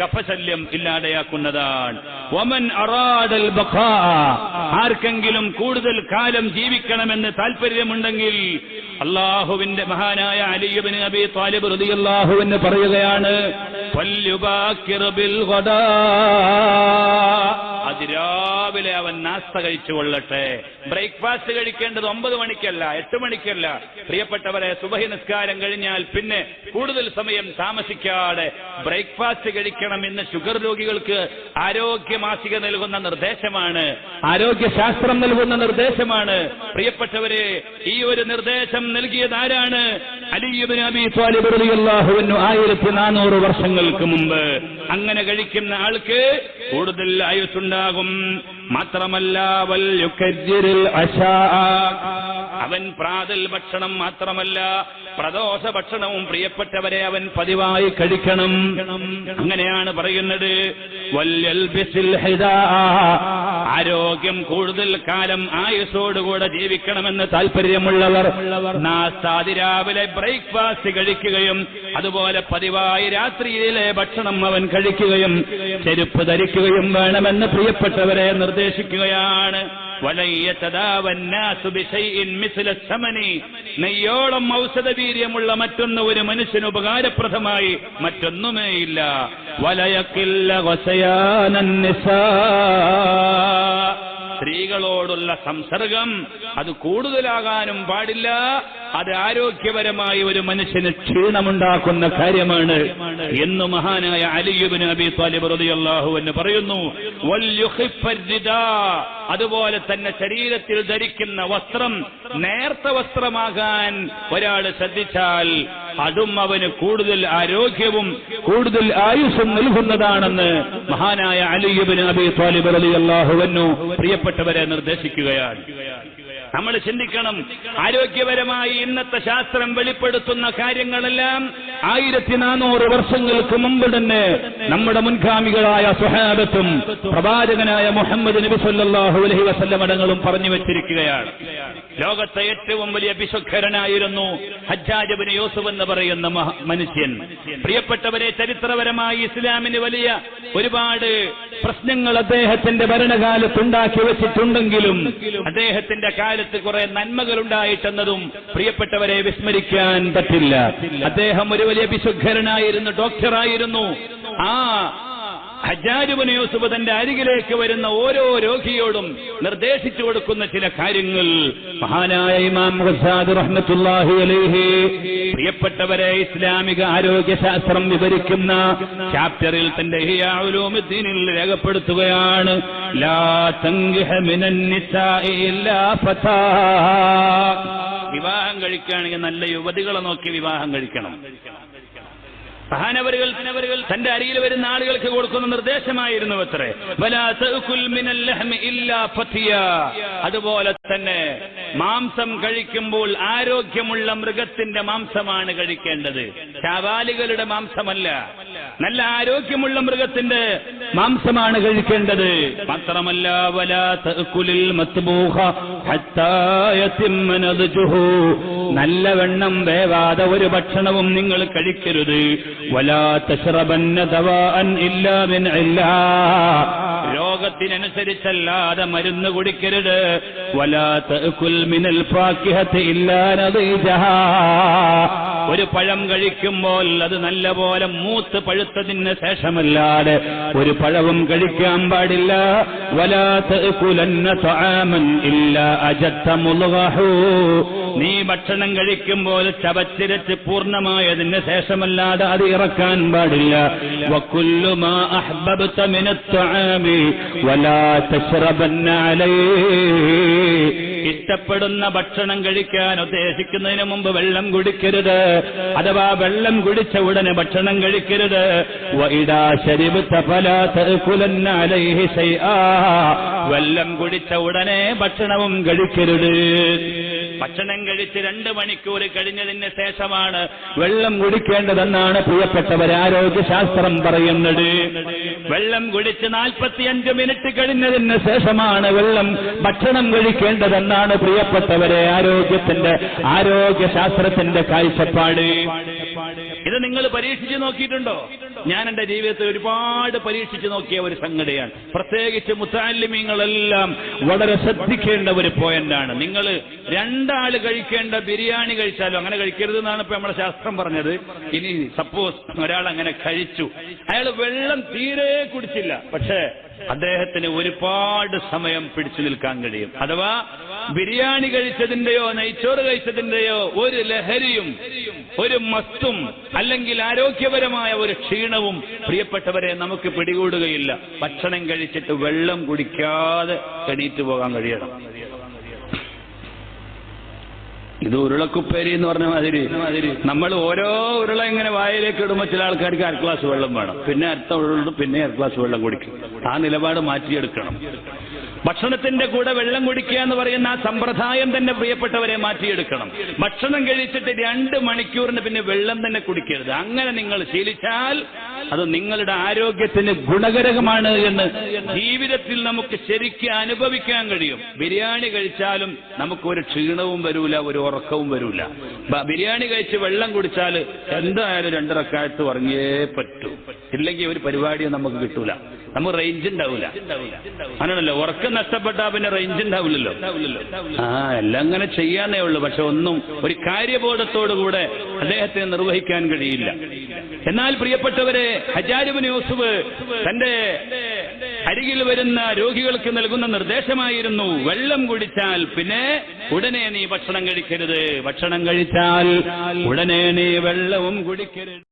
കഫശല്യം ഇല്ലാതെയാക്കുന്നതാണ്. ഒമൻ അറാദൽ ആർക്കെങ്കിലും കൂടുതൽ കാലം ജീവിക്കണമെന്ന് താല്പര്യമുണ്ടെങ്കിൽ അള്ളാഹുവിന്റെ മഹാനായ അലിയബിന് അബി താലിബ് റളിയല്ലാഹുവിന് പറയുകയാണ് ഫല്യുബാക്കിർ അതിരാവിലെ അവൻ നാസ്ത കഴിച്ചു കൊള്ളട്ടെ. ബ്രേക്ക്ഫാസ്റ്റ് കഴിക്കേണ്ടത് ഒമ്പത് മണിക്കല്ല എട്ട് മണിക്കല്ല. പ്രിയപ്പെട്ടവരെ സുബഹി നിസ്കാരം കഴിഞ്ഞാൽ പിന്നെ കൂടുതൽ സമയം താമസിക്കാതെ ബ്രേക്ക്ഫാസ്റ്റ് കഴിക്കണം എന്ന് ഷുഗർ രോഗികൾക്ക് ആരോഗ്യ മാസിക നൽകുന്ന നിർദ്ദേശമാണ്. ആരോഗ്യ ശാസ്ത്രം നൽകുന്ന നിർദ്ദേശമാണ്. പ്രിയപ്പെട്ടവരെ ഈ ഒരു നിർദ്ദേശം നൽകിയത് ആരാണ്? ത്വാലിബ് ആയിരത്തി നാനൂറ് വർഷങ്ങൾക്ക് മുമ്പ്. അങ്ങനെ കഴിക്കുന്ന ആൾക്ക് കൂടുതൽ ആയുസ്സുണ്ടാകും. മാത്രമല്ല വൽ യുക്കജ്ജിരിൽ അശാ. അവൻ പ്രാതൽ ഭക്ഷണം മാത്രമല്ല പ്രദോഷ ഭക്ഷണവും പ്രിയപ്പെട്ടവരെ അവൻ പതിവായി കഴിക്കണം. അങ്ങനെയാണ് പറയുന്നത്. ആരോഗ്യം കൂടുതൽ കാലം ആയുസോടുകൂടെ ജീവിക്കണമെന്ന് താല്പര്യമുള്ളവർ രാവിലെ ബ്രേക്ക്ഫാസ്റ്റ് കഴിക്കുകയും അതുപോലെ പതിവായി രാത്രിയിലെ ഭക്ഷണം അവൻ കഴിക്കുകയും ചെരുപ്പ് ധരിക്കുകയും വേണമെന്ന് പ്രിയപ്പെട്ടവരെ നിർദ്ദേശിക്കുകയാണ്. വലയ്യതദാവന്നാസു ഔഷധ വീര്യമുള്ള നെയ്യോളം മറ്റൊന്ന് ഒരു മനുഷ്യന് ഉപകാരപ്രദമായി മറ്റൊന്നുമേയില്ല. വലയക്കില്ല വസയാനൻ സ്ത്രീകളോടുള്ള സംസർഗം അത് കൂടുതലാകാനും പാടില്ല അത് ആരോഗ്യപരമായി ഒരു മനുഷ്യന് ക്ഷീണമുണ്ടാക്കുന്ന കാര്യമാണ് എന്ന് മഹാനായ അലിയുബിന് അബി താലിബ് റളിയല്ലാഹു എന്ന് പറയുന്നു. അതുപോലെ തന്നെ ശരീരത്തിൽ ധരിക്കുന്ന വസ്ത്രം നേർത്ത വസ്ത്രമാകാൻ ഒരാൾ ശ്രദ്ധിച്ചാൽ അതും അവന് കൂടുതൽ ആരോഗ്യവും കൂടുതൽ ആയുസ്സും നൽകുന്നതാണെന്ന് മഹാനായ അലിയുബിന് അബി താലിബ് റളിയല്ലാഹുവന്നു പ്രിയപ്പെട്ടവരെ നിർദ്ദേശിക്കുകയാണ്. നമ്മൾ ചിന്തിക്കണം. ആരോഗ്യപരമായി ഇന്നത്തെ ശാസ്ത്രം വെളിപ്പെടുത്തുന്ന കാര്യങ്ങളെല്ലാം ആയിരത്തി നാനൂറ് വർഷങ്ങൾക്ക് മുമ്പ് തന്നെ നമ്മുടെ മുൻഗാമികളായ സുഹാബത്തും പ്രവാചകനായ മുഹമ്മദ് നബി സല്ലാഹു അലൈഹി വസല്ലമടങ്ങളും പറഞ്ഞു വെച്ചിരിക്കുകയാണ്. ലോകത്തെ ഏറ്റവും വലിയ വിശുദ്ധരനായിരുന്നു ഹജ്ജാജബിന് യൂസുഫ് എന്ന് പറയുന്ന മനുഷ്യൻ. പ്രിയപ്പെട്ടവരെ ചരിത്രപരമായി ഇസ്ലാമിന് വലിയ ഒരുപാട് പ്രശ്നങ്ങൾ അദ്ദേഹത്തിന്റെ ഭരണകാലത്ത് ഉണ്ടാക്കി വെച്ചിട്ടുണ്ടെങ്കിലും അദ്ദേഹത്തിന്റെ കാലത്ത് കുറെ നന്മകൾ ഉണ്ടായിട്ടെന്നതും പ്രിയപ്പെട്ടവരെ വിസ്മരിക്കാൻ പറ്റില്ല. അദ്ദേഹം ഒരു വലിയ വിശുദ്ധരനായിരുന്നു ഡോക്ടറായിരുന്നു. ആ ഹജാജുബിന് യൂസുഫ് തന്റെ അരികിലേക്ക് വരുന്ന ഓരോ രോഗിയോടും നിർദ്ദേശിച്ചു കൊടുക്കുന്ന ചില കാര്യങ്ങൾ. മഹാനായ ഇമാം അലൈഹി പ്രിയപ്പെട്ടവരെ ഇസ്ലാമിക ആരോഗ്യശാസ്ത്രം വിവരിക്കുന്ന ചാപ്റ്ററിൽ തന്റെ ഇഹ്യാ ഉലൂമുദ്ദീനിൽ രേഖപ്പെടുത്തുകയാണ്. ലാ വിവാഹം കഴിക്കുകയാണെങ്കിൽ നല്ല യുവതികളെ നോക്കി വിവാഹം കഴിക്കണം. സഹാനവരുകൾ തന്റെ അരിയിൽ വരുന്ന ആളുകൾക്ക് കൊടുക്കുന്ന നിർദ്ദേശമായിരുന്നു അത്രേ. അതുപോലെ തന്നെ മാംസം കഴിക്കുമ്പോൾ ആരോഗ്യമുള്ള മൃഗത്തിന്റെ മാംസമാണ് കഴിക്കേണ്ടത്. ചാവാലികളുടെ മാംസമല്ല. നല്ല ആരോഗ്യമുള്ള മൃഗത്തിന്റെ മാംസമാണ് കഴിക്കേണ്ടത്. മാത്രമല്ല വലാ തഅകുലിൽ മത്ബൂഹ ഹത്താ യതിമ്മ നദ്ജുഹു. നല്ല വെണ്ണം വേവാതെ ഒരു ഭക്ഷണവും നിങ്ങൾ കഴിക്കരുത്. രോഗത്തിനനുസരിച്ചല്ലാതെ മരുന്ന് കുടിക്കരുത്. വലാ തഅകുൽ മിനൽ ഇല്ലാനത് ഒരു പഴം കഴിക്കുമ്പോൾ അത് നല്ലപോലെ മൂത്ത് പഴുത്തതിന് ശേഷമല്ലാതെ ഒരു പഴവും കഴിക്കാൻ പാടില്ല. ഇല്ലാ നീ ഭക്ഷണം കഴിക്കുമ്പോൾ ചവച്ചിരച്ച് പൂർണമായതിന് ശേഷമല്ലാതെ അത് ഇറക്കാൻ പാടില്ല. വക്കുല്ലു ഇഷ്ടപ്പെടുന്ന ഭക്ഷണം കഴിക്കാൻ ഉദ്ദേശിക്കുന്നതിന് മുമ്പ് വെള്ളം കുടിക്കരുത്. അഥവാ വെള്ളം കുടിച്ച ഉടനെ ഭക്ഷണം കഴിക്കരുത്. വൈഡാ ശരിവ് വെള്ളം കുടിച്ച ഉടനെ ഭക്ഷണവും കഴിക്കരുത്. ഭക്ഷണം കഴിച്ച് രണ്ട് മണിക്കൂർ കഴിഞ്ഞതിന് ശേഷമാണ് വെള്ളം കുടിക്കേണ്ടതെന്നാണ് പ്രിയപ്പെട്ടവർ ആരോഗ്യശാസ്ത്രം പറയുന്നത്. വെള്ളം കുടിച്ച് നാൽപ്പത്തിയഞ്ച് മിനിറ്റ് കഴിഞ്ഞതിന് ശേഷമാണ് വെള്ളം ഭക്ഷണം കഴിക്കേണ്ടതെന്നാണ് പ്രിയപ്പെട്ടവരെ ആരോഗ്യത്തിന്റെ ആരോഗ്യശാസ്ത്രത്തിന്റെ കാഴ്ചപ്പാട്. ഇത് നിങ്ങൾ പരീക്ഷിച്ച് നോക്കിയിട്ടുണ്ടോ? ഞാൻ എന്റെ ജീവിതത്തിൽ ഒരുപാട് പരീക്ഷിച്ചു നോക്കിയ ഒരു സംഗതിയാണ്. പ്രത്യേകിച്ച് മുത്താലിമ്യങ്ങളെല്ലാം വളരെ ശ്രദ്ധിക്കേണ്ട ഒരു പോയിന്റാണ്. നിങ്ങൾ രണ്ടാൾ കഴിക്കേണ്ട ബിരിയാണി കഴിച്ചാലും അങ്ങനെ കഴിക്കരുത് എന്നാണ് ഇപ്പൊ നമ്മുടെ ശാസ്ത്രം പറഞ്ഞത്. ഇനി സപ്പോസ് ഒരാൾ അങ്ങനെ കഴിച്ചു. അയാൾ വെള്ളം തീരെ കുടിച്ചില്ല. പക്ഷേ അദ്ദേഹത്തിന് ഒരുപാട് സമയം പിടിച്ചു നിൽക്കാൻ കഴിയും. അഥവാ ബിരിയാണി കഴിച്ചതിന്റെയോ നെയ്ച്ചോറ് കഴിച്ചതിന്റെയോ ഒരു ലഹരിയും ഒരു മസ്തും അല്ലെങ്കിൽ ആരോഗ്യപരമായ ഒരു ക്ഷീണവും പ്രിയപ്പെട്ടവരെ നമുക്ക് പിടികൂടുകയില്ല. ഭക്ഷണം കഴിച്ചിട്ട് വെള്ളം കുടിക്കാതെ എണീറ്റ് പോകാൻ കഴിയണം. ഇത് ഉരുളക്കുപ്പേരി എന്ന് പറഞ്ഞ മാതിരി. നമ്മൾ ഓരോ ഉരുള ഇങ്ങനെ വായിലേക്ക് ഇടുമ്പോൾ ചില ആൾക്കാർക്ക് അര ഗ്ലാസ് വെള്ളം വേണം. പിന്നെ അടുത്ത ഉരുളുണ്ട് പിന്നെ അര ഗ്ലാസ് വെള്ളം കുടിക്കും. ആ നിലപാട് മാറ്റിയെടുക്കണം. ഭക്ഷണത്തിന്റെ കൂടെ വെള്ളം കുടിക്കുക എന്ന് പറയുന്ന ആ സമ്പ്രദായം തന്നെ പ്രിയപ്പെട്ടവരെ മാറ്റിയെടുക്കണം. ഭക്ഷണം കഴിച്ചിട്ട് രണ്ട് മണിക്കൂറിന് പിന്നെ വെള്ളം തന്നെ കുടിക്കരുത്. അങ്ങനെ നിങ്ങൾ ശീലിച്ചാൽ അത് നിങ്ങളുടെ ആരോഗ്യത്തിന് ഗുണകരകമാണ് എന്ന് ജീവിതത്തിൽ നമുക്ക് ശരിക്കും അനുഭവിക്കാൻ കഴിയും. ബിരിയാണി കഴിച്ചാലും നമുക്ക് ഒരു ക്ഷീണവും വരൂല ഒരു ഉറക്കവും വരൂല. ബിരിയാണി കഴിച്ച് വെള്ളം കുടിച്ചാൽ എന്തായാലും രണ്ടരക്കാലത്ത് ഉറങ്ങിയേ പറ്റൂ. ഇല്ലെങ്കിൽ ഒരു പരിപാടിയും നമുക്ക് കിട്ടൂല. നമുക്ക് റേഞ്ച് ഉണ്ടാവില്ല അങ്ങനെയാണല്ലോ. ഉറക്കം നഷ്ടപ്പെട്ടാ പിന്നെ റേഞ്ച് ഉണ്ടാവില്ലല്ലോ. ആ എല്ലാം അങ്ങനെ ചെയ്യാന്നേ ഉള്ളൂ. പക്ഷെ ഒന്നും ഒരു കാര്യബോധത്തോടുകൂടെ അദ്ദേഹത്തെ നിർവഹിക്കാൻ കഴിയില്ല. എന്നാൽ പ്രിയപ്പെട്ടവരെ ഹജാരിബിൻ യൂസുഫ് തന്റെ അരികിൽ വരുന്ന രോഗികൾക്ക് നൽകുന്ന നിർദ്ദേശമായിരുന്നു വെള്ളം കുടിച്ചാൽ പിന്നെ ഉടനെ നീ ഭക്ഷണം കഴിക്കരുത്. ഭക്ഷണം കഴിച്ചാൽ ഉടനെ നീ വെള്ളവും കുടിക്കരുത്.